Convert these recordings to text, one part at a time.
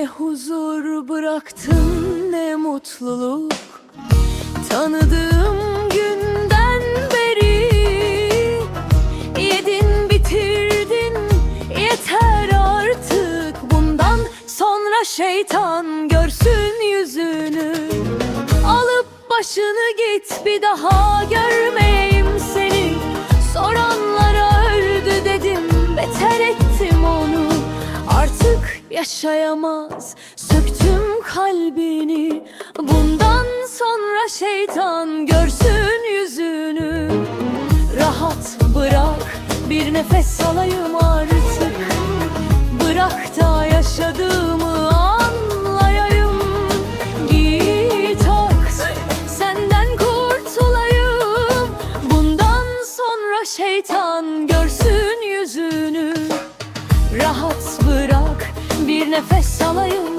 huzur bıraktın ne mutluluk. Tanıdığım günden beri Yedin bitirdin yeter artık Bundan. Sonra şeytan görsün yüzünü Alıp başını git bir daha görmeyeyim Artık yaşayamaz. Söktüm kalbini. Bundan sonra şeytan görsün yüzünü. Rahat bırak bir nefes alayım artık. Bırak da yaşadığımı anlayayım. Git artık senden kurtulayım. Bundan sonra şeytan görsün yüzünü. Rahat bırak nefes alayım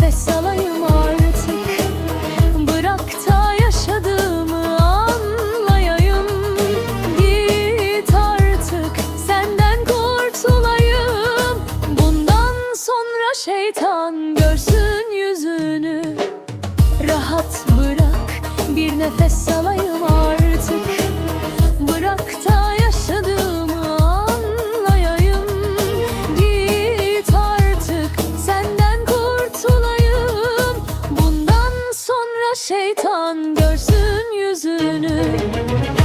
nefes alayım artık. Bırak da yaşadığımı anlayayım. Git artık senden kurtulayım. Bundan sonra şeytan görsün yüzünü. Rahat bırak bir nefes alayım insan görsün yüzünü.